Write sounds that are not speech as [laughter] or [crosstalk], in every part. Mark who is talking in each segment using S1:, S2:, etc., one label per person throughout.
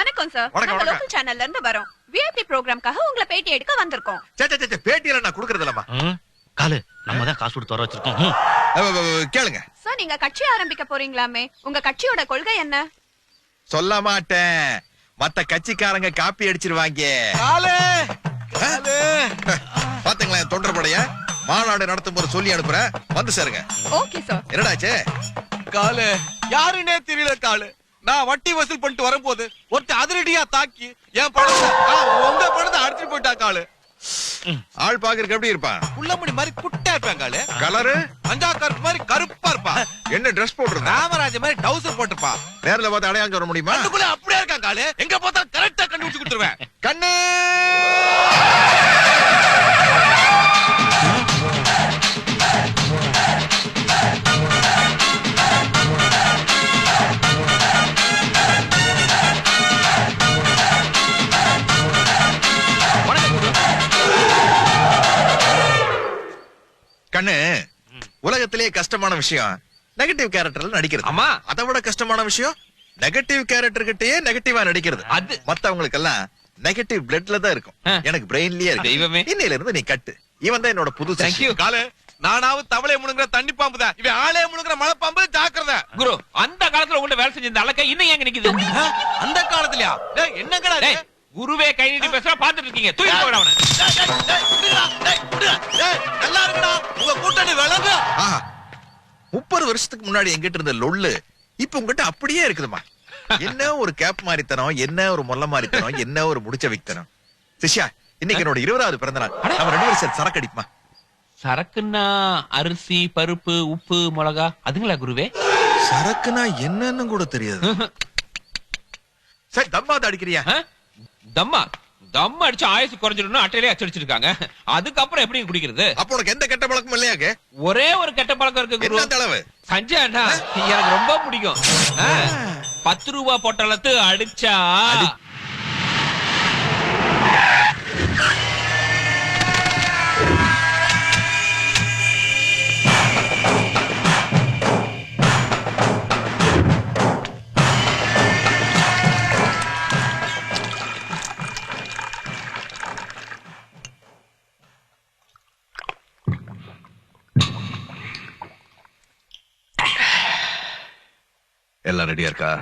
S1: வணக்கம் சார்
S2: வணக்கம்,
S1: நாங்க. லோக்கல் சேனல்ல இருந்து வரோம். விஐபி ப்ரோக்ராம்காக உங்களை பேட்டி எடுக்க வந்திருக்கோம்.
S2: சே சே, சே, பேட்டியெல்லாம் நான் கொடுக்கறது இல்லம்மா.
S3: காலு. நம்ம தான் காசு கொடுத்து வர வச்சிருக்கோம்.
S2: கேளுங்க.
S1: சார் நீங்க கட்சி ஆரம்பிக்க போறீங்களாமே? உங்க கட்சியோட கொள்கை என்ன?
S2: சொல்ல மாட்டேன். மத்த கட்சிக்காரங்க காப்பி அடிச்சிருவாங்க. பாத்துங்களேன் தொண்டர் படைய? மாநாடு நடத்தும் போது சொல்லி அனுப்புறேன். வந்து சேருங்க.
S1: ஓகே சார்
S2: என்னடாச்சே?
S4: காலு! யாருன்னே தெரியல காலு. நான் வட்டி வசூல் பண்ணிட்டு வரும்போது ஒருத்தர் அதிரடியா தாக்கி என் பணத்தை உங்க பணத்தை அடிச்சுட்டு போயிட்டா காலு
S2: ஆள் பாக்குறதுக்கு எப்படி இருப்பான்
S4: புள்ளமணி மாதிரி குட்டா இருப்பான் காலு
S2: கலரு?
S4: அஞ்சா கருப்பு மாதிரி கருப்பா இருப்பான்
S2: என்ன ட்ரெஸ் போட்டிருந்தா?
S4: ராமராஜ மாதிரி டவுசர் போட்டிருப்பான்
S2: நேர்ல பார்த்து அடையாளம் சொல்ல முடியுமா?
S4: கண்ணுக்குள்ள அப்படியே இருக்கான் காலு எங்க பார்த்தாலும் கரெக்டா கண்டுபிடிச்சு கொடுத்துருவேன்.
S2: கண்ணு! உலகத்திலேயே கஷ்டமான விஷயம். நெகட்டிவ் கேரக்டர்ல நடிக்கிறது.
S4: ஆமா.
S2: அதை விட கஷ்டமான விஷயம் நெகட்டிவ் கேரக்டர் கிட்டயே நெகட்டிவா நடிக்கிறது.
S4: அது-
S2: மத்தவங்களுக்கு எல்லாம் நெகட்டிவ் பிளட்ல தான் இருக்கும். எனக்கு பிரெயின்லயே இருக்கு.
S4: தெய்வமே.
S2: இன்னையில இருந்து நீ கட்டு. இவன் தான் என்னோட புது
S4: தேங்க்யூ காலு நானாவது தவளை முழுங்குற தண்ணி பாம்பு தான். இவன் ஆளே முழுங்குற மலை பாம்பு ஜாக்கிரதை.
S5: குரு அந்த காலத்துல உங்கள்ட்ட வேலை செஞ்ச இந்த அலக்க இன்னும் எங்க நிக்குது
S4: அந்த காலத்துலயா? டேய் என்னங்கடா இது?
S5: டேய், குருவே கை நீட்டி பேசுறா பாத்துட்டு இருக்கீங்க. தூக்கி போட அவன.
S4: டேய், டேய், டேய், விடுடா, டேய், விடுடா. டேய், நல்லா இருக்குடா. உங்க கூட்டணி விளங்கு
S2: முப்பது வருஷத்துக்கு முன்னாடி எங்கிட்ட இருந்த லொள்ளு இப்ப உங்ககிட்ட அப்படியே இருக்குதுமா என்ன ஒரு கேப் மாறித்தனம் என்ன ஒரு மொல்ல மாறித்தனம் என்ன ஒரு முடிச்ச வைத்தனம். சிஷ்யா இன்னைக்கு என்னோட இருபதாவது பிறந்த நாள் நம்ம ரெண்டு சேர்ந்து சரக்கு அடிப்போமா?
S5: சரக்குன்னா அரிசி பருப்பு உப்பு மிளகா அதுங்களா குருவே?
S2: சரக்குனா என்னன்னு கூட தெரியாது. சரி தம்மாவது அடிக்கிறியா?
S5: தம்மா? தம் அடிச்சு ஆயுசு குறைஞ்சிடணும் அட்டையிலே அச்சடிச்சிருக்காங்க. அதுக்கப்புறம் எப்படி குடிக்கிறது?
S2: அப்ப உனக்கு எந்த கெட்ட பழக்கமும் இல்லையாக்கு
S5: ஒரே ஒரு கெட்ட பழக்கம் இருக்கு குரு.
S2: அளவு
S5: சஞ்சய் அண்ணா எனக்கு ரொம்ப பிடிக்கும். பத்து ரூபா பொட்டலத்து அடிச்சா
S2: எல்லாம் ரெடியா இருக்கா?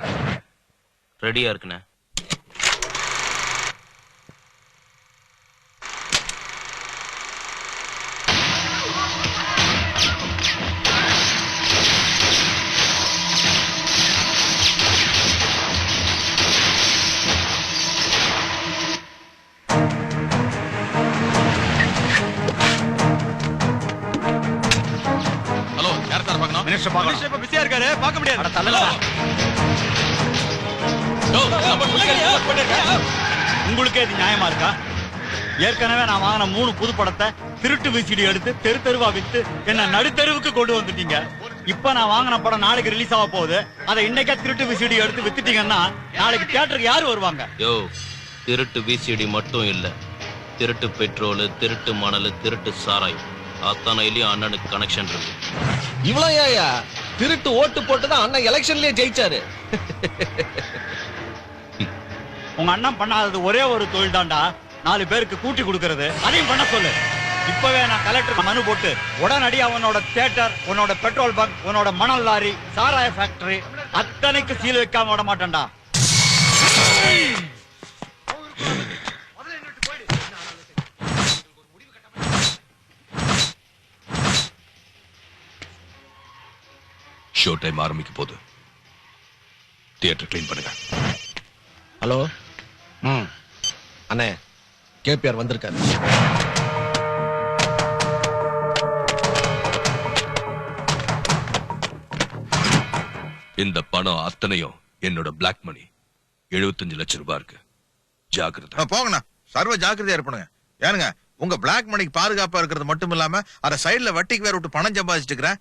S3: ரெடியா இருக்குண்ணே.
S4: ஹலோ யார் சார் பார்க்கணும்? மினிஸ்டர் பார்க்கணும். பார்க்க முடியாது.
S6: உங்களுக்கே இது நியாயமா இருக்கா? ஏற்கனவே நான் வாங்கின மூணு புது படத்தை திருட்டு விசிடி எடுத்து தெரு தெருவா வித்து என்ன நடுத்தெருவுக்கு கொண்டு வந்துட்டீங்க. இப்ப நான் வாங்கின படம் நாளைக்கு ரிலீஸ் ஆக போகுது. அதை இன்னைக்கே திருட்டு விசிடி எடுத்து வித்துட்டீங்கன்னா நாளைக்கு தியேட்டருக்கு யாரு வருவாங்க?
S3: யோ திருட்டு விசிடி மட்டும் இல்ல. திருட்டு பெட்ரோல் திருட்டு மணல் திருட்டு சாராயம். அத்தனையிலயும் அண்ணனுக்கு கனெக்ஷன் இருக்கு.
S7: இவ்வளவு ஏயா திருட்டு ஓட்டு போட்டுதான் அண்ணன் எலெக்ஷன்லயே ஜெயிச்சாரு.
S6: உங்க அண்ணன் பண்ணாதது ஒரே ஒரு தொழில் தான்டா நாலு பேருக்கு கூட்டி கொடுக்கறது. அதையும் பண்ண சொல்லு. இப்பவே நான் கலெக்டர் மனு போட்டு உடனடி உன்னோட தியேட்டர் உன்னோட பெட்ரோல் பங்க் உன்னோட மணல் லாரி சாராய ஃபேக்டரி அத்தனைக்கு சீல் வைக்காம விட மாட்டேன்டா.
S4: ஷோ டைம் ஆரம்பிக்க போகுது. தியேட்டர் க்ளீன் பண்ணுங்க.
S7: ஹலோ ம். அண்ணே கேபிஆர் வந்திருக்காரு.
S4: இந்த பணம் அத்தனையும் என்னோட பிளாக் மணி 75 லட்சம் ரூபாய் இருக்கு. ஜாக்கிரதை.
S2: ஆ, போங்கண்ணா. சர்வ ஜாக்கிரதையா இருப்பணுங்க. ஏனுங்க உங்க பிளாக் மணிக்கு பாதுகாப்பா இருக்கிறது மட்டும் இல்லாம அத சைடுல வட்டிக்கு வேற விட்டு பணம் சம்பாதிச்சிட்டு இருக்கிறேன்.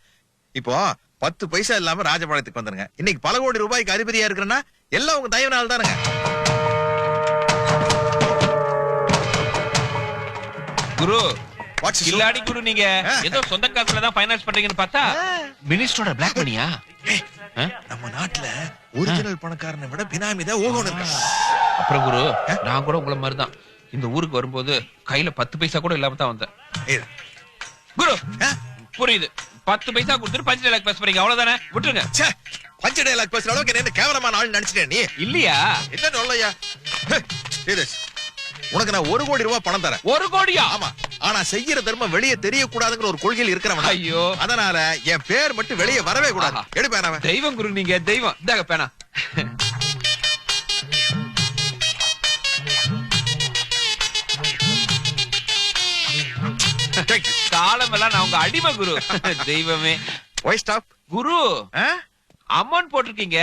S2: இப்போ பத்து பைசா இல்லாம ராஜபாளையத்துக்கு வந்துருங்க. இன்னைக்கு பல கோடி ரூபாய்க்கு அதிபதியா இருக்கிறேன்னா எல்லாம் உங்க தயவுனால தானுங்க.
S5: குரு
S2: What's this?
S5: இல்லாடி குரு நீங்க. ஏதோ சொந்த காசுல தான் ஃபைனான்ஸ் பண்றீங்கன்னு பார்த்தா மினிஸ்டரோட பிளாக் மணியா
S2: நம்ம நாட்டுல ஒரிஜினல் பணக்காரனை விட பினாமி தான் ஓகோன்னு இருக்கான்
S5: அப்புறம் குரு நான் கூட உங்களை மாதிரிதான். இந்த ஊருக்கு வரும்போது கையில பத்து பைசா கூட இல்லாம தான் வந்தேன். குரு? புரியுது. பத்து பைசா கொடுத்துட்டு பஞ்சு டைலாக் பேச போறீங்க அவ்வளவுதானே? விட்டுருங்க.
S2: ச்சே, பஞ்ச டைலாக் பேசுற அளவுக்கு என்ன கேவலமான ஆள் நினைச்சிட்டே நீ.
S5: இல்லையா?
S2: என்ன சொல்லையா உனக்கு நான் ஒரு கோடி ரூபாய் பணம் தரேன்.
S5: ஒரு கோடியா?
S2: ஆமா. ஆனா செய்யற தர்மம் வெளியே தெரியக்கூடாதுங்கிற ஒரு கொள்கையில் இருக்கிறவன்
S5: ஐயோ.
S2: அதனால என் பேர் மட்டும் வெளியே வரவே கூடாது. எடுப்பேன் அவன்
S5: தெய்வம் குரு நீங்க தெய்வம். இந்தாங்க பேனா. காலம் எல்லாம் நான் உங்க அடிமை குரு. தெய்வமே.
S2: ஒய் ஸ்டாப்
S5: குரு அமௌண்ட் போட்டிருக்கீங்க.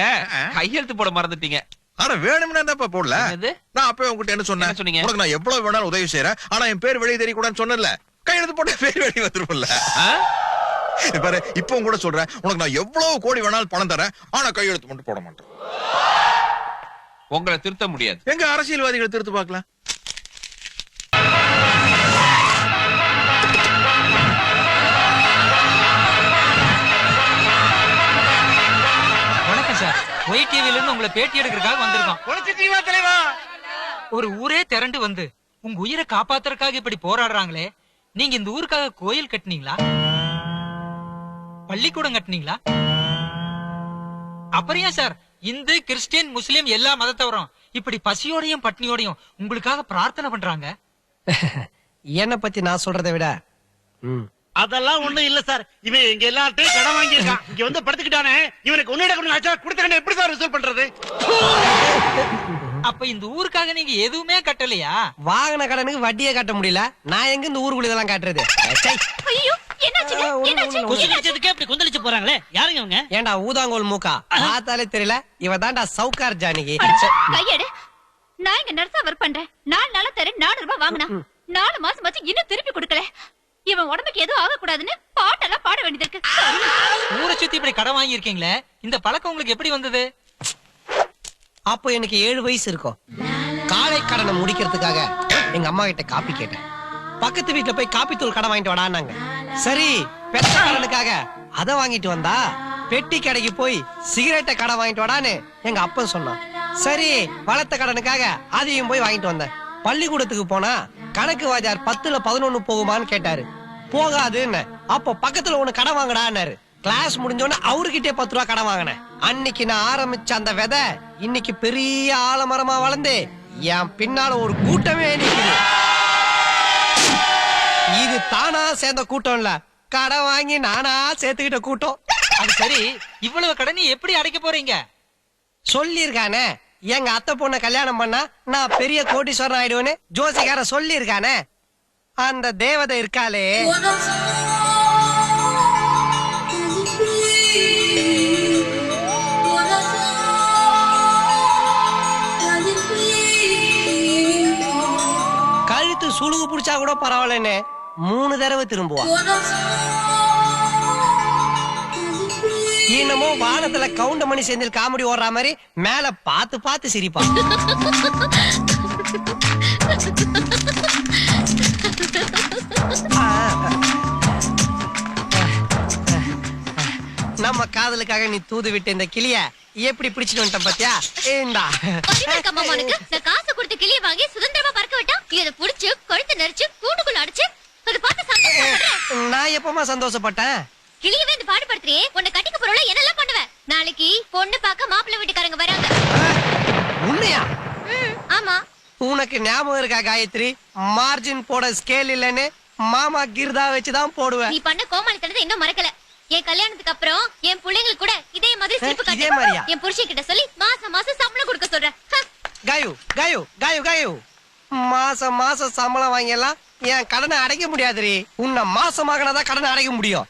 S5: கையெழுத்து போட மறந்துட்டீங்க.
S2: ஆனா வேணும்னா என்னப்பா போடல? நான் அப்பவே உங்ககிட்ட என்ன சொன்னேன்?
S5: சொன்னீங்க?
S2: உனக்கு நான் எவ்வளவு வேணாலும் உதவி செய்யறேன் ஆனா என் பேர் வெளியே தெரியக்கூடாதுன்னு சொன்னேன்ல. கையெழுத்து போட்ட பேர் வெளியே வந்துரும்ல? பாரு இப்போ கூட சொல்றேன். உனக்கு நான் எவ்வளவு கோடி வேணாலும் பணம் தரேன். ஆனா கையெழுத்து மட்டும் போட மாட்டேன்.
S5: உங்களை திருத்த முடியாது.
S2: எங்க அரசியல்வாதிகளை திருத்து பார்க்கலாம்.
S8: ஒய் டிவில இருந்து உங்களை பேட்டி எடுக்கிறதுக்காக வந்திருக்கோம்
S6: தலைவா.
S8: ஒரு ஊரே திரண்டு வந்து உங்க உயிரை காப்பாத்துறதுக்காக இப்படி போராடுறாங்களே நீங்க இந்த ஊருக்காக கோயில் கட்டுனீங்களா? பள்ளிக்கூடம் கட்டுனீங்களா? அப்புறம் ஏன் சார் இந்து கிறிஸ்டியன் முஸ்லிம் எல்லா மதத்தவரும் இப்படி பசியோடையும் பட்னியோடையும் உங்களுக்காக பிரார்த்தனை பண்றாங்க? [laughs]
S9: என்ன பத்தி நான் சொல்றதை விட ம்,
S6: அதெல்லாம் ஒண்ணும் இல்ல சார். இவன் எங்க எல்லார்ட்டையும் கடன் வாங்கியிருக்கான். இங்க வந்து படுத்துக்கிட்டானே. இவனுக்கு ஒன்னு கொஞ்சம் ஆச்சா கொடுத்த எப்படி சார் ரிசல்ட் பண்றது?
S8: அப்ப இந்த ஊருக்காக நீங்க எதுவுமே கட்டலையா?
S9: வாங்கின கடனுக்கு வட்டியே கட்ட முடியல. நான் எங்க இந்த ஊருக்குள்ள இதெல்லாம் காட்டுறது.
S1: என்னாச்சு?
S6: அப்படி கொந்தளிச்சு போறாங்களே. யாருங்க அவங்க
S9: ஏன்டா ஊதாங்கோல் மூக்கா? பார்த்தாலே தெரியல. இவ தான்டா சவுக்கார் ஜானகி.
S1: கையெடு. நான் இங்க நர்ஸா ஒர்க் பண்றேன். நாலு நாளா தரேன் நானூறு ரூபாய் வாங்கினா. நாலு மாசம் ஆச்சு இன்னும் திருப்பி கொடுக்கல. இவன் உடம்புக்கு எதுவும் ஆகக்கூடாதுன்னு பாட்டெல்லாம் பாட வேண்டியது இருக்கு
S8: ஊரை சுத்தி இப்படி கடன் வாங்கியிருக்கீங்களே? இந்த பழக்கம் உங்களுக்கு எப்படி வந்தது?
S9: அப்போ எனக்கு ஏழு வயசு இருக்கும். காலை கடனை முடிக்கிறதுக்காக எங்க அம்மா கிட்ட காப்பி கேட்டேன். பக்கத்து வீட்டுல போய் காப்பி தூள் கடை வாங்கிட்டு வாடான்னாங்க. சரி பெத்த கடனுக்காக அதை வாங்கிட்டு வந்தா பெட்டி கடைக்கு போய் சிகரெட்டை கடை வாங்கிட்டு வாடான்னு எங்க அப்பன் சொன்னான். சரி வளர்த்த கடனுக்காக அதையும் போய் வாங்கிட்டு வந்தேன். பள்ளிக்கூடத்துக்கு போனா கணக்கு வாஜார் பத்துல பதினொன்னு போகுமான்னு கேட்டாரு. போகாதுன்னு. அப்போ பக்கத்துல ஒண்ணு கடை வாங்கடான்னாரு. கிளாஸ் முடிஞ்சோன்னு அவர்கிட்டே பத்து ரூபா கடன் வாங்கினேன். அன்னைக்கு நான் ஆரம்பிச்ச அந்த விதை இன்னைக்கு பெரிய ஆலமரமா வளர்ந்து. என் பின்னால ஒரு கூட்டமே நிக்குது. இது தானா சேர்ந்த கூட்டம் இல்ல கடன் வாங்கி நானா சேர்த்துக்கிட்ட கூட்டம்.
S8: அது சரி இவ்வளவு கடனை எப்படி அடைக்க போறீங்க?
S9: சொல்லியிருக்கானே. எங்க அத்தை பொண்ண கல்யாணம் பண்ணா நான் பெரிய கோடீஸ்வரன் ஆயிடுவேன்னு ஜோசிகார சொல்லியிருக்கானே. அந்த தேவதை இருக்காளே. கழுத்து சுழுகு புடிச்சா கூட பரவாயில்லன்னு மூணு தடவை திரும்புவான் என்னமோ வானத்துல கவுண்ட மணி செந்தில் காமெடி ஓடுற மாதிரி மேல பார்த்து பார்த்து சிரிப்பா. நம்ம காதலுக்காக நீ தூது விட்டு இந்த கிளிய எப்படி பிடிச்சிட்டு வந்துட்ட பாத்தியா இந்தா
S1: உனக்கு? நான் காசு கொடுத்து கிளிய வாங்கி சுதந்திரமா பறக்க விட்டா இதை புடிச்சு கழுத்து நெரிச்சு கூண்டுக்குள்ள அடைச்சு அதை பார்த்து சந்தோஷப்படுறேன்
S9: நான் எப்பமா சந்தோஷப்பட்டேன்
S1: பாடுபடுத்துறியே உன்னை கட்டிக்க போறோல என்னெல்லாம் பண்ணுவேன் நாளைக்கு பொண்ணு பார்க்க மாப்பிள்ளை வீட்டுக்காரங்க வராங்க. ம், ஆமா.
S9: உனக்கு ஞாபகம் இருக்கா காயத்ரி? மார்ஜின் போட ஸ்கேல் இல்லைன்னு மாமா கிர்தா வச்சுதான் போடுவேன்.
S1: நீ பண்ண கோமாளித்தனத்தை இன்னும் மறக்கல. என் கல்யாணத்துக்கு அப்புறம் என் பிள்ளைங்களுக்கு கூட இதே மாதிரி சிரிப்பு
S9: இதே
S1: காட்டு? என் புருஷன் கிட்ட சொல்லி மாசம் மாசம் சம்பளம் கொடுக்க சொல்றேன்.
S9: காயு காயு காயு காயு. மாசம் மாசம் சம்பளம் வாங்கியெல்லாம் என் கடனை அடைக்க முடியாதுரி உன்னை மாசமாகனாதான் கடனை அடைக்க முடியும்.